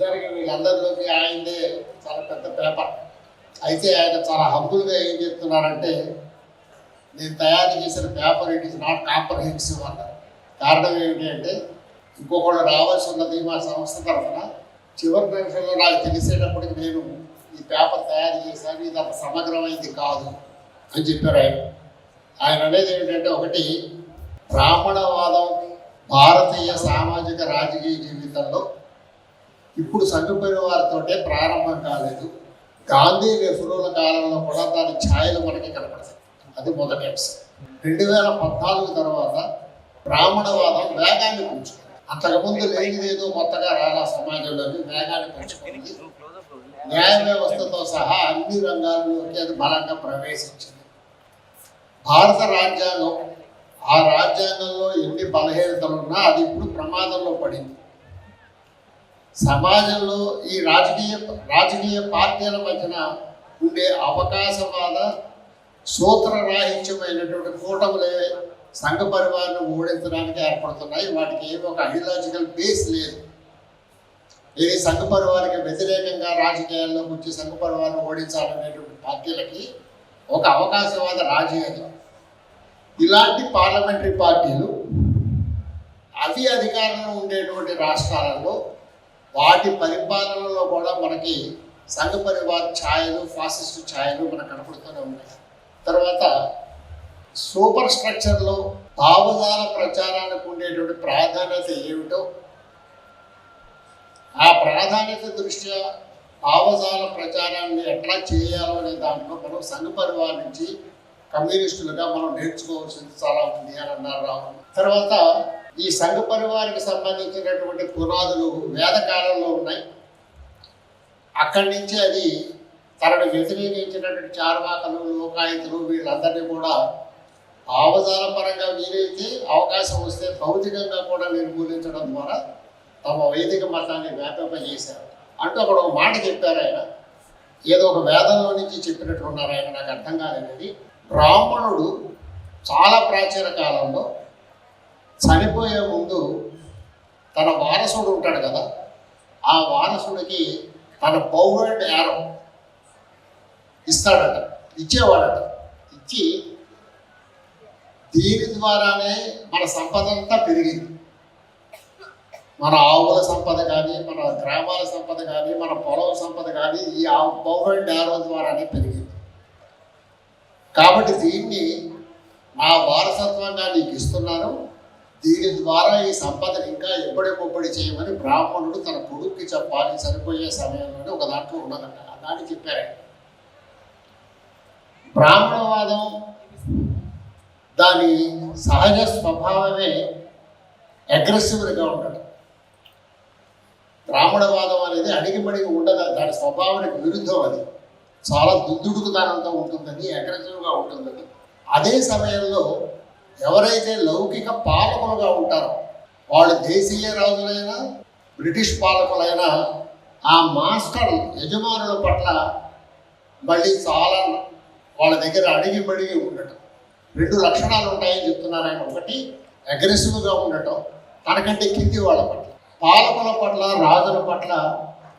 నిజానికి వీళ్ళందరిలోకి ఆయనదే చాలా పెద్ద పేపర్ అయితే ఆయన చాలా హంబుల్గా ఏం చెప్తున్నారంటే నేను తయారు చేసిన paper it is not comprehensive అన్నారు. కారణం ఏమిటి అంటే ఇంకొకళ్ళు రావాల్సి ఉన్నది మా సంస్థ తరఫున చివరి నిమిషంలో నాకు తెలిసేటప్పటికి నేను ఈ పేపర్ తయారు చేశాను ఇది అంత సమగ్రమైంది కాదు అని చెప్పారు ఆయన. ఆయన అనేది ఏంటంటే ఒకటి బ్రాహ్మణవాదం భారతీయ సామాజిక రాజకీయ జీవితంలో ఇప్పుడు చనిపోయిన వారితోటే ప్రారంభం కాలేదు. గాంధీ నెహ్రూల కాలంలో కూడా దాని ఛాయలు మనకి కనపడతాయి. అది మొదటి అంశం. రెండు వేల పద్నాలుగు తర్వాత బ్రాహ్మణవాదం వేగాన్ని పెంచుకుంది. అంతకుముందు లేనిదేదో కొత్తగా రాలా సమాజంలోని వేగాన్ని పెంచుకుంది. న్యాయ వ్యవస్థతో సహా అన్ని రంగాల్లోకి అది బలంగా ప్రవేశించింది. భారత రాజ్యాంగం ఆ రాజ్యాంగంలో ఎన్ని బలహీనతలు ఉన్నా అది ఇప్పుడు ప్రమాదంలో పడింది. సమాజంలో ఈ రాజకీయ రాజకీయ పార్టీల మధ్యన ఉండే అవకాశవాద సూత్రరాహిత్యమైనటువంటి కూటములే సంఘ పరివారాన్ని ఓడించడానికి ఏర్పడుతున్నాయి. వాటికి ఏమి ఒక ఐడియాలజికల్ బేస్ లేదు. ఇది సంఘ పరివారికి వ్యతిరేకంగా రాజకీయాల్లోకి వచ్చి సంఘ పరివారాన్ని ఓడించాలనేటువంటి పార్టీలకి ఒక అవకాశవాద రాజకీయం ఇలాంటి పార్లమెంటరీ పార్టీలు అవి అధికారంలో ఉండేటువంటి రాష్ట్రాలలో వాటి పరిపాలనలో కూడా మనకి సంఘ పరివార ఛాయలు ఫాసిస్ట్ ఛాయలు మనకు కనపడుతూనే ఉన్నాయి. తర్వాత సూపర్ స్ట్రక్చర్లో భావజాల ప్రచారానికి ఉండేటువంటి ప్రాధాన్యత ఏమిటో ఆ ప్రాధాన్యత దృష్ట్యా భావజాల ప్రచారాన్ని ఎట్లా చేయాలో అనే దాంట్లో మనం సంఘ పరివార్ నుంచి కమ్యూనిస్టులుగా మనం నేర్చుకోవాల్సింది చాలా ఉంది అని అన్నారు రావు తర్వాత ఈ సంఘ పరివారికి సంబంధించినటువంటి పునాదులు వేదకాలంలో ఉన్నాయి. అక్కడి నుంచి అది తనను వ్యతిరేకించినటువంటి చార్వాకలు లోకాయుతులు వీళ్ళందరినీ కూడా భావజాల పరంగా వీలైతే అవకాశం వస్తే భౌతికంగా కూడా నిర్మూలించడం ద్వారా తమ వైదిక మతాన్ని వ్యాపింపజేశారు. అంటూ అక్కడ ఒక మాట చెప్పారు ఆయన. ఏదో ఒక వేదంలో నుంచి చెప్పినట్టు ఉన్నారు ఆయన. నాకు అర్థం కాలేదండి. బ్రాహ్మణుడు చాలా ప్రాచీన కాలంలో చనిపోయే ముందు తన వారసుడు ఉంటాడు కదా ఆ వారసుడికి తన పౌరుడ్ యారో ఇస్తాడట ఇచ్చేవాడట. ఇచ్చి దీని ద్వారానే మన సంపద అంతా పెరిగింది. మన ఆవుల సంపద కానీ మన గ్రామాల సంపద కానీ మన పొలం సంపద కానీ ఈ ఆవు పౌరుడ్ యారో ద్వారానే పెరిగింది. కాబట్టి దీన్ని నా వారసత్వంగా నీకు ఇస్తున్నాను. దీని ద్వారా ఈ సంపదను ఇంకా ఎప్పటి చేయమని బ్రాహ్మణుడు తన కొడుక్కి చెప్పాలి. సరిపోయే సమయంలోనే ఒక దాంట్లో ఉన్నదంట. దాన్ని చెప్పారు. బ్రాహ్మణవాదం దాని సహజ స్వభావమే అగ్రెసివ్గా ఉండడం. బ్రాహ్మణవాదం అనేది అడిగిమడిగి ఉండదు. దాని స్వభావానికి విరుద్ధం అది. చాలా దుద్దుడుకుతనంతో ఉంటుందని అగ్రెసివ్గా ఉంటుందని. అదే సమయంలో ఎవరైతే లౌకిక పాలకులుగా ఉంటారో వాళ్ళు దేశీయ రాజులైనా బ్రిటిష్ పాలకులైనా ఆ మాస్టర్ యజమానుల పట్ల మళ్ళీ చాలా వాళ్ళ దగ్గర అడిగి మడిగి ఉండటం. రెండు లక్షణాలు ఉంటాయని చెప్తున్నారు ఆయన. ఒకటి అగ్రెసివ్గా ఉండటం. తనకంటే కింది వాళ్ళ పట్ల. పాలకుల పట్ల రాజుల పట్ల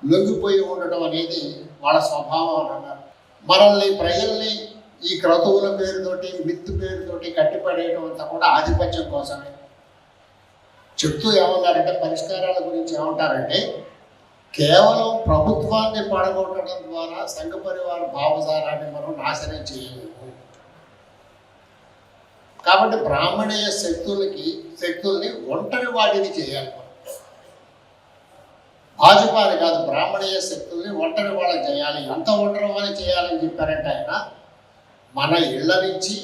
లొంగిపోయి ఉండటం అనేది వాళ్ళ స్వభావం అని అన్నారు. మనల్ని ప్రజల్ని ఈ క్రతువుల పేరుతోటి మిత్తు పేరుతోటి కట్టిపడేయడం అంతా కూడా ఆధిపత్యం కోసమే. చెప్తూ ఏమన్నారంటే పరిష్కారాల గురించి ఏమంటారంటే కేవలం ప్రభుత్వాన్ని పడగొట్టడం ద్వారా సంఘ పరివార భావజాలాన్ని మనం నాశనం చేయలేము. కాబట్టి బ్రాహ్మణీయ శక్తులకి శక్తుల్ని ఒంటరి వాటిని చేయాలి మనం. భాజపాని కాదు బ్రాహ్మణీయ శక్తుల్ని ఒంటరి వాళ్ళని చేయాలి. ఎంత ఒంటరి వాళ్ళని చేయాలని చెప్పారంటే ఆయన మన ఇళ్ళ నుంచి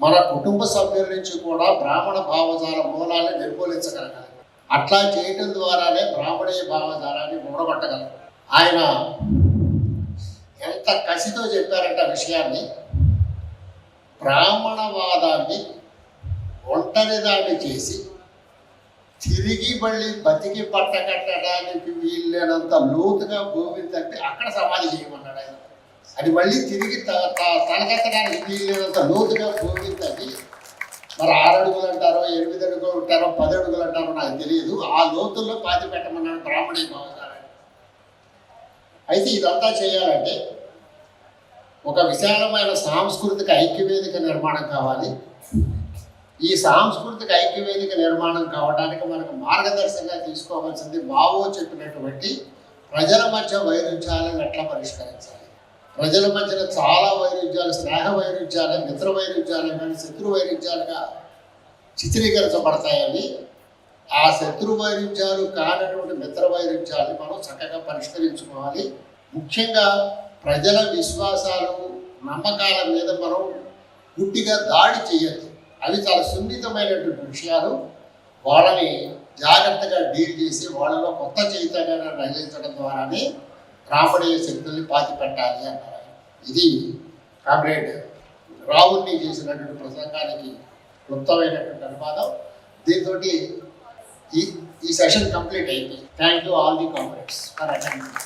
మన కుటుంబ సభ్యుల నుంచి కూడా బ్రాహ్మణ భావజాల మూలాన్ని నిర్మూలించగలగాలి. అట్లా చేయటం ద్వారానే బ్రాహ్మణీయ భావజాలాన్ని మూడబట్టగలం ఆయన ఎంత కసితో చెప్పారంటే ఆ విషయాన్ని బ్రాహ్మణవాదాన్ని ఒంటరిదాన్ని చేసి తిరిగి మళ్ళీ బతికి పట్ట కట్టడానికి లోతుగా భూమిని తప్పి అక్కడ సమాధి చేయమన్నాడు ఆయన. అది మళ్ళీ తిరిగి త- త- తలకెత్తడానికి వీలైనంత లోతుగా భూమిని మరి ఆరు అడుగులు అంటారో ఎనిమిది అడుగులు అంటారో పది అడుగులు అంటారో నాకు తెలియదు. ఆ లోతుల్లో పాతి పెట్టమన్నాడు బ్రాహ్మణి భావసారాన్ని అయితే ఇదంతా చేయాలంటే ఒక విశాలమైన సాంస్కృతిక ఐక్యవేదిక నిర్మాణం కావాలి. ఈ సాంస్కృతిక ఐక్యవేదిక నిర్మాణం కావడానికి మనకు మార్గదర్శకంగా తీసుకోవాల్సింది బావో చెప్పినటువంటి ప్రజల మధ్య వైరుధ్యాలను ఎట్లా పరిష్కరించాలి? ప్రజల మధ్యన చాలా వైరుధ్యాలు స్నేహ వైరుధ్యాలు మిత్ర వైరుధ్యాలు కానీ శత్రు వైరుధ్యాలుగా చిత్రీకరించబడతాయని ఆ శత్రు వైరుధ్యాలు కానటువంటి మిత్ర వైరుధ్యాలను మనం చక్కగా పరిష్కరించుకోవాలి. ముఖ్యంగా ప్రజల విశ్వాసాలు నమ్మకాల మీద మనం గుడ్డిగా దాడి చేయొద్దు. అవి చాలా సున్నితమైనటువంటి విషయాలు. వాళ్ళని జాగ్రత్తగా డీల్ చేసి వాళ్ళలో కొత్త చైతన్యాన్ని రచించడం ద్వారానే రాబడే శక్తుల్ని పాతి పెట్టాలి అన్నారు. ఇది కామ్రేడ్ రావుల్ని చేసినటువంటి ప్రసంగానికి క్లుప్తమైనటువంటి అనువాదం. దీంతో ఈ ఈ సెషన్ కంప్లీట్ అయింది thank you all the comrades for attending